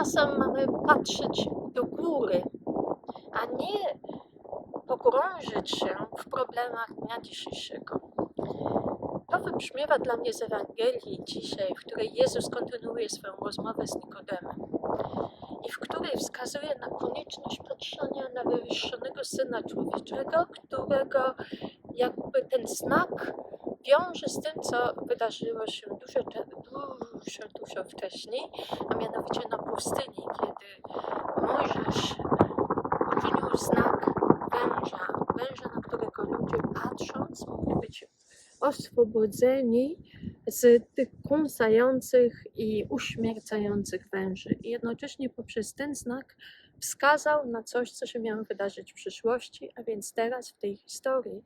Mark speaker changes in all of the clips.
Speaker 1: czasem mamy patrzeć do góry, a nie pogrążyć się w problemach dnia dzisiejszego. To wybrzmiewa dla mnie z Ewangelii dzisiaj, w której Jezus kontynuuje swoją rozmowę z Nikodemem i w której wskazuje na konieczność patrzenia na wywyższonego Syna Człowieczego, którego jakby ten znak wiąże z tym, co wydarzyło się dużo, dużo, dużo wcześniej, a mianowicie na pustyni, kiedy Mojżesz uczynił znak węża, węża, na którego ludzie patrząc mogli być oswobodzeni z tych kąsających i uśmiercających węży. I jednocześnie poprzez ten znak wskazał na coś, co się miało wydarzyć w przyszłości, a więc teraz w tej historii,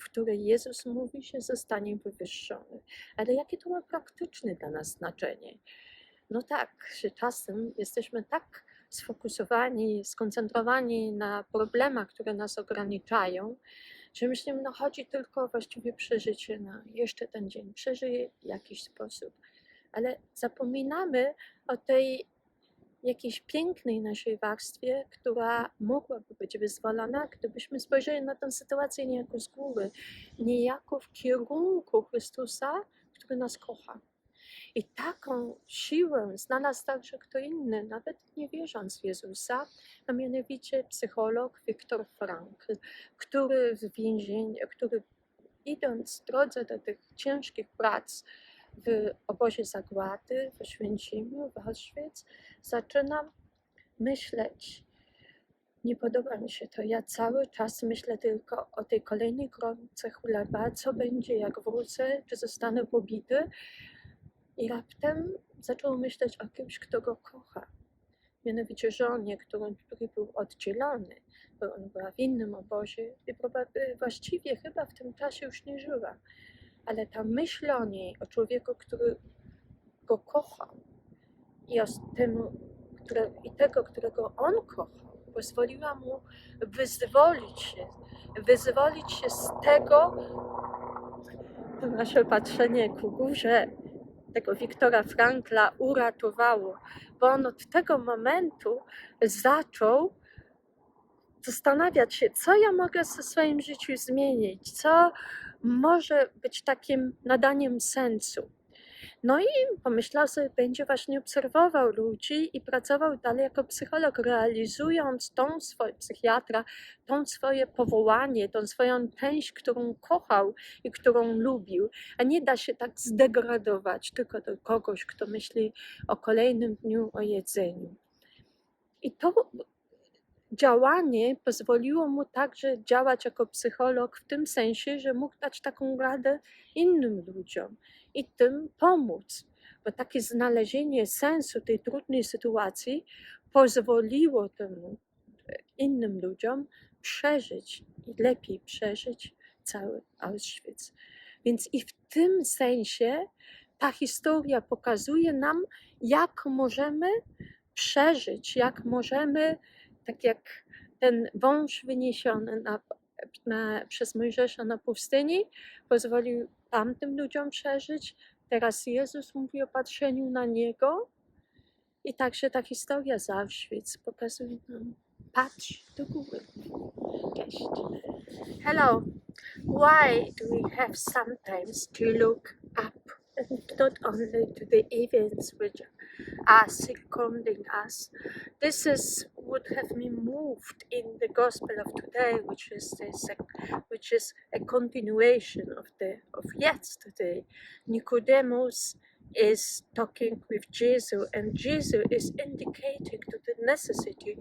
Speaker 1: w której Jezus mówi, że zostanie wywyższony. Ale jakie to ma praktyczne dla nas znaczenie? No tak, że czasem jesteśmy tak sfokusowani, skoncentrowani na problemach, które nas ograniczają, że myślimy, no chodzi tylko właściwie przeżycie na jeszcze ten dzień, przeżyję w jakiś sposób. Ale zapominamy o tej jakiejś pięknej naszej warstwie, która mogłaby być wyzwolona, gdybyśmy spojrzeli na tę sytuację niejako z góry, niejako w kierunku Chrystusa, który nas kocha. I taką siłę znalazł także kto inny, nawet nie wierząc w Jezusa, a mianowicie psycholog Viktor Frankl, który w więzieniu, który idąc w drodze do tych ciężkich prac w obozie zagłady, w Oświęcimiu, w Auschwitz, zaczynam myśleć, nie podoba mi się to. Ja cały czas myślę tylko o tej kolejnej kromce chleba, co będzie, jak wrócę, czy zostanę pobity. I raptem zaczął myśleć o kimś, kto go kocha. Mianowicie żonie, który, który był oddzielony, bo on była w innym obozie i właściwie chyba w tym czasie już nie żyła. Ale ta myśl o niej, o człowieku, który go kochał i o tym, które, i tego, którego on kochał, pozwoliła mu wyzwolić się, wyzwolić się z tego, to nasze patrzenie ku górze, tego Wiktora Frankla uratowało, bo on od tego momentu zaczął zastanawiać się, co ja mogę w swoim życiu zmienić, co może być takim nadaniem sensu. No i pomyślał sobie, będzie właśnie obserwował ludzi i pracował dalej jako psycholog, realizując tą swoją psychiatra, tą swoje powołanie, tą swoją część, którą kochał i którą lubił. A nie da się tak zdegradować tylko do kogoś, kto myśli o kolejnym dniu, o jedzeniu. I to działanie pozwoliło mu także działać jako psycholog w tym sensie, że mógł dać taką radę innym ludziom i tym pomóc. Bo takie znalezienie sensu tej trudnej sytuacji pozwoliło temu innym ludziom przeżyć i lepiej przeżyć cały Auschwitz. Więc i w tym sensie ta historia pokazuje nam, jak możemy przeżyć, jak możemy tak jak ten wąż wyniesiony na, na, przez Mojżesza na pustyni pozwolił tamtym ludziom przeżyć. Teraz Jezus mówi o patrzeniu na Niego. I także ta historia z Auschwitz pokazuje nam, patrz do góry. Cześć. Hello. Why do we have sometimes to look up and not only to the events which are circumventing us? This is would have been moved in the gospel of today, which is this, which is a continuation of the of yesterday. Nicodemus is talking with Jesus, and Jesus is indicating to the necessity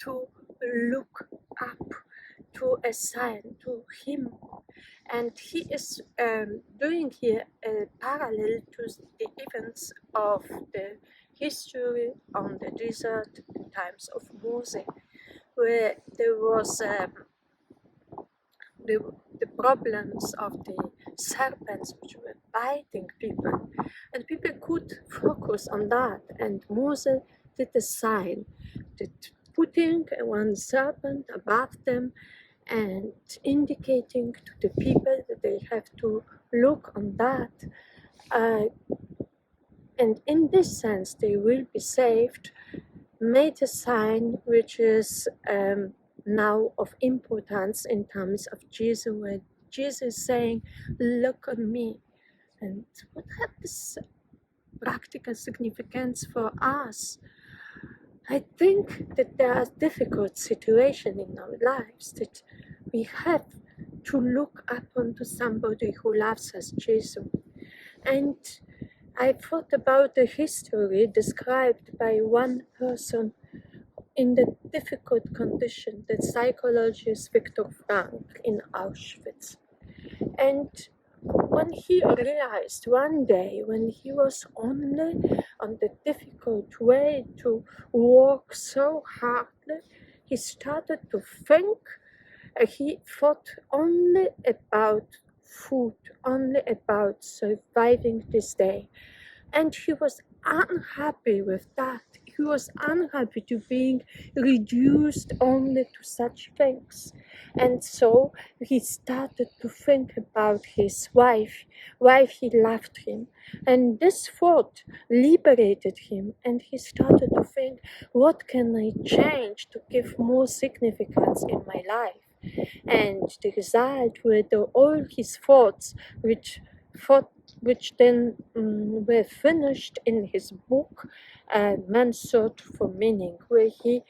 Speaker 1: to look up to a sign to him and he is um, doing here a parallel to the events of the history on the desert times of Moses, where there was um, the, the problems of the serpents which were biting people, and people could focus on that. And Moses did a sign, that putting one serpent above them and indicating to the people that they have to look on that. Uh, and in this sense they will be saved, made a sign which is um, now of importance in terms of Jesus, where Jesus saying, Look on me. And what has this practical significance for us? I think that there are difficult situations in our lives that we have to look up onto somebody who loves us, Jesus. And I thought about the history described by one person in the difficult condition, the psychologist Viktor Frankl in Auschwitz. And when he realized one day when he was only on the difficult way to work so hardly, he started to think, uh, he thought only about food, only about surviving this day. And he was unhappy with that. He was unhappy to being reduced only to such things. And so he started to think about his wife, wife he loved him. And this thought liberated him and he started to think, what can I change to give more significance in my life? And the result were all his thoughts, which thought, which then um, were finished in his book, uh, Man's Search for Meaning, where he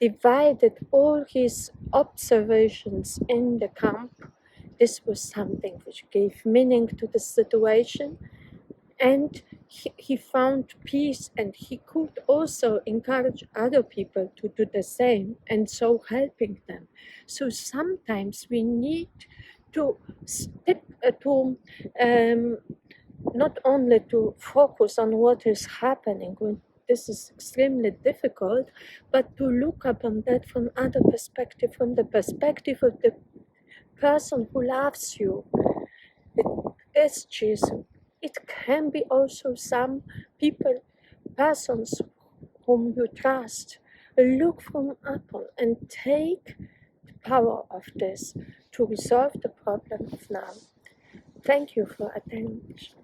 Speaker 1: divided all his observations in the camp. This was something which gave meaning to the situation, and he, he found peace, and he could also encourage other people to do the same, and so helping them. So sometimes we need to step uh, to um, not only to focus on what is happening when this is extremely difficult, but to look upon that from other perspective, from the perspective of the person who loves you. It is Jesus. It can be also some people, persons whom you trust. Look from upon and take power of this to resolve the problem of now. Thank you for attention.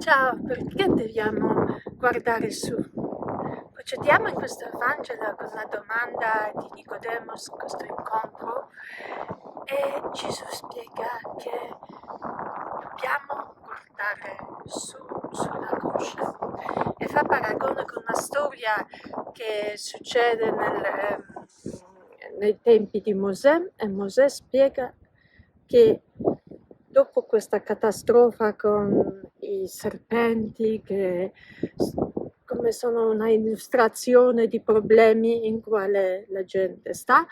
Speaker 1: Ciao, perché dobbiamo guardare su? Procediamo in questo Vangelo con la domanda di Nicodemo in questo incontro e Gesù spiega che dobbiamo guardare su, sulla croce e fa paragone con una storia che succede nel, ehm, nei tempi di Mosè e Mosè spiega che dopo questa catastrofe con i serpenti che come sono una illustrazione di problemi in quale la gente sta,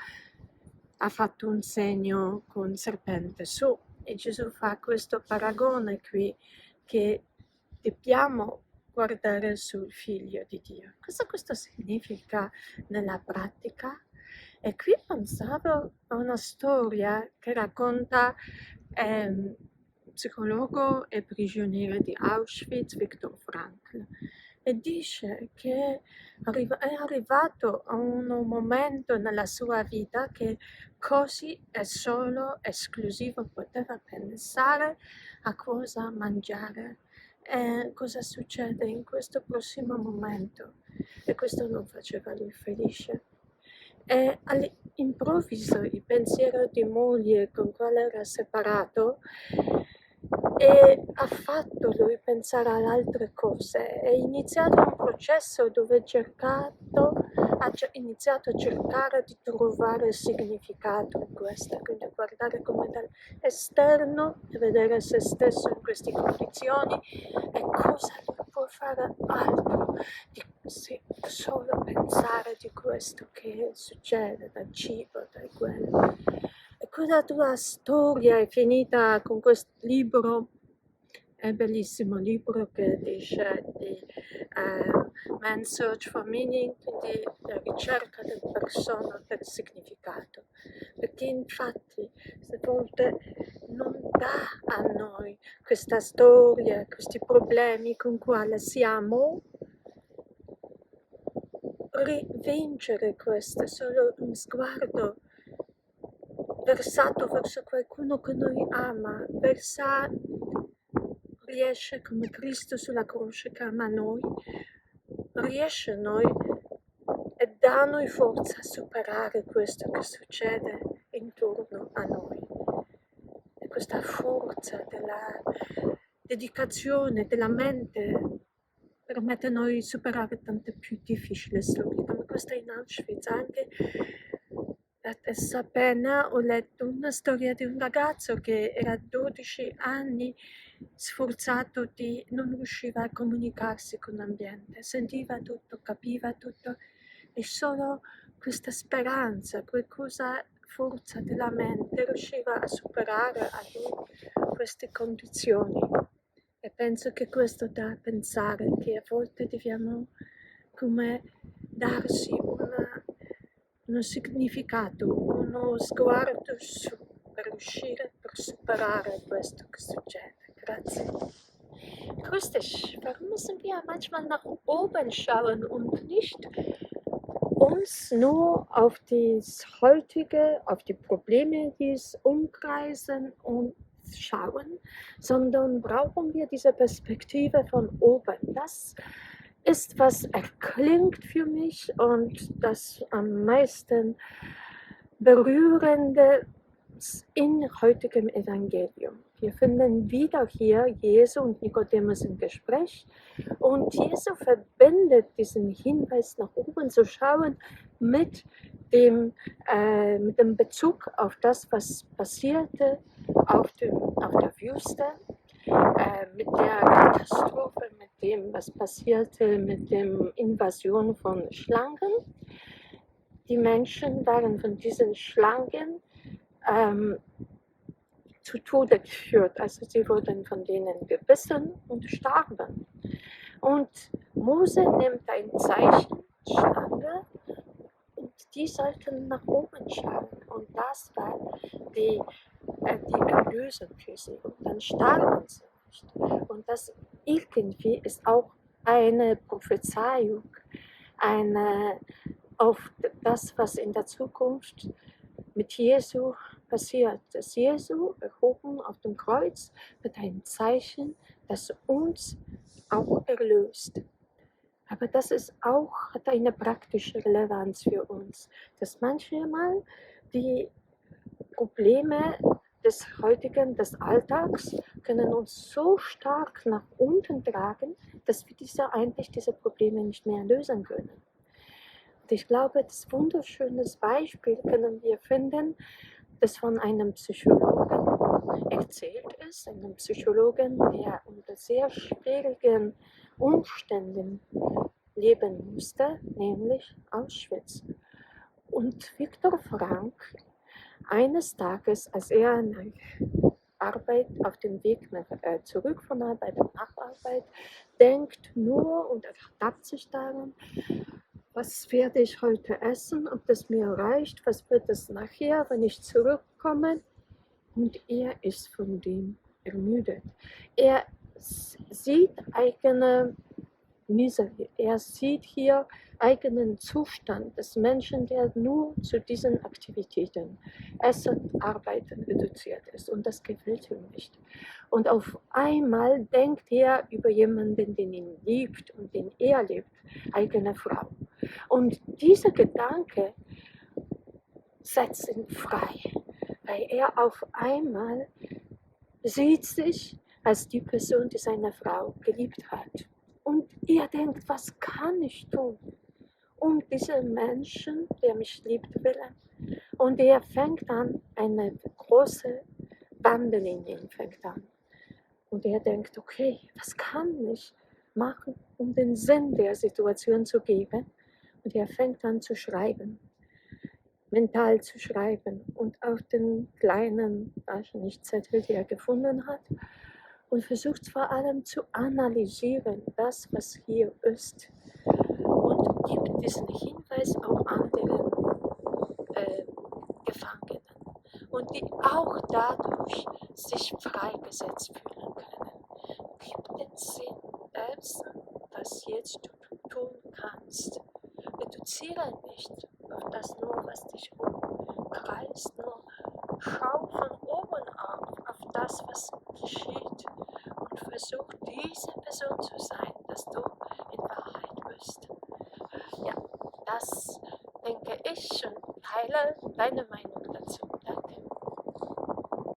Speaker 1: ha fatto un segno con serpente su e Gesù fa questo paragone qui che dobbiamo guardare sul figlio di Dio. Cosa questo significa nella pratica? E qui pensavo a una storia che racconta ehm, psicologo e prigioniero di Auschwitz, Viktor Frankl, e dice che è arrivato a un momento nella sua vita che così è solo, esclusivo, poteva pensare a cosa mangiare e cosa succede in questo prossimo momento. E questo non faceva lui felice. E all'improvviso il pensiero di moglie con quale era separato e ha fatto lui pensare ad altre cose. È iniziato un processo dove cercato, ha iniziato a cercare di trovare significato in questo, quindi guardare come dall'esterno e vedere se stesso in queste condizioni e cosa lui può fare altro di sì, solo pensare di questo che succede, dal cibo, da quello quella tua storia è finita con questo libro, è bellissimo libro che dice di uh, Man's Search for Meaning, quindi la ricerca del persona per significato, perché infatti a volte non dà a noi questa storia, questi problemi con cui siamo, rivincere questo, solo un sguardo versato verso qualcuno che noi ama, versa riesce, come Cristo sulla croce che ama noi, riesce noi e dà noi forza a superare questo che succede intorno a noi. E questa forza della dedicazione della mente permette a noi di superare tante più difficili storie, come questa in Auschwitz. Anche la stessa appena ho letto una storia di un ragazzo che era 12 anni sforzato di non riusciva a comunicarsi con l'ambiente, sentiva tutto, capiva tutto e solo questa speranza, qualcosa forza della mente riusciva a superare queste condizioni. E penso che questo dà a pensare che a volte dobbiamo come darsi una, uno significato, uno sguardo su per riuscire, per superare questo che succede. Grazie. Grüß dich. Warum müssen wir manchmal nach oben schauen und nicht uns nur auf das heutige, auf die Probleme, die es umkreisen und schauen, sondern brauchen wir diese Perspektive von oben. Das ist, was erklingt für mich und das am meisten berührende in heutigem Evangelium. Wir finden wieder hier Jesu und Nikodemus im Gespräch und Jesu verbindet diesen Hinweis nach oben zu schauen mit dem, äh, mit dem Bezug auf das, was passierte auf, dem, auf der Wüste, äh, mit der Katastrophe, mit dem, was passierte mit der Invasion von Schlangen. Die Menschen waren von diesen Schlangen ähm, zu Tode geführt. Also sie wurden von denen gebissen und starben. Und Mose nimmt ein Zeichen, Schlange, und die sollten nach oben schauen. Und das war die, äh, die Erlösung für sie. Und dann starben sie nicht. Und das irgendwie ist auch eine Prophezeiung, eine, auf das, was in der Zukunft mit Jesu passiert, dass Jesu erhoben auf dem Kreuz wird ein Zeichen, das uns auch erlöst. Aber das ist auch, hat eine praktische Relevanz für uns, dass manchmal die Probleme des heutigen, des Alltags, können uns so stark nach unten tragen, dass wir diese, eigentlich diese Probleme nicht mehr lösen können. Und ich glaube, das wunderschönes Beispiel können wir finden, das von einem Psychologen erzählt ist, einem Psychologen, der unter sehr schwierigen Umständen leben musste, nämlich Auschwitz. Und Viktor Frank, eines Tages, als er Arbeit auf dem Weg nach, äh, zurück von Arbeit nach Arbeit denkt nur und ertappt sich daran, was werde ich heute essen, ob das mir reicht, was wird es nachher, wenn ich zurückkomme. Und er ist von dem ermüdet. Er sieht eigene Miserie. Er sieht hier eigenen Zustand des Menschen, der nur zu diesen Aktivitäten, Essen, Arbeiten reduziert ist. Und das gefällt ihm nicht. Und auf einmal denkt er über jemanden, den ihn liebt und den er liebt, eigene Frau. Und dieser Gedanke setzt ihn frei, weil er auf einmal sieht sich als die Person, die seine Frau geliebt hat. Und er denkt, was kann ich tun, um diesen Menschen, der mich liebt, willen? Und er fängt an, eine große Wandel fängt an. Und er denkt, okay, was kann ich machen, um den Sinn der Situation zu geben? Und er fängt an zu schreiben, mental zu schreiben und auf den kleinen, also nicht Zettel, die er gefunden hat, und versucht vor allem zu analysieren, das, was hier ist. Und gibt diesen Hinweis auch anderen äh, Gefangenen und die auch dadurch sich freigesetzt fühlen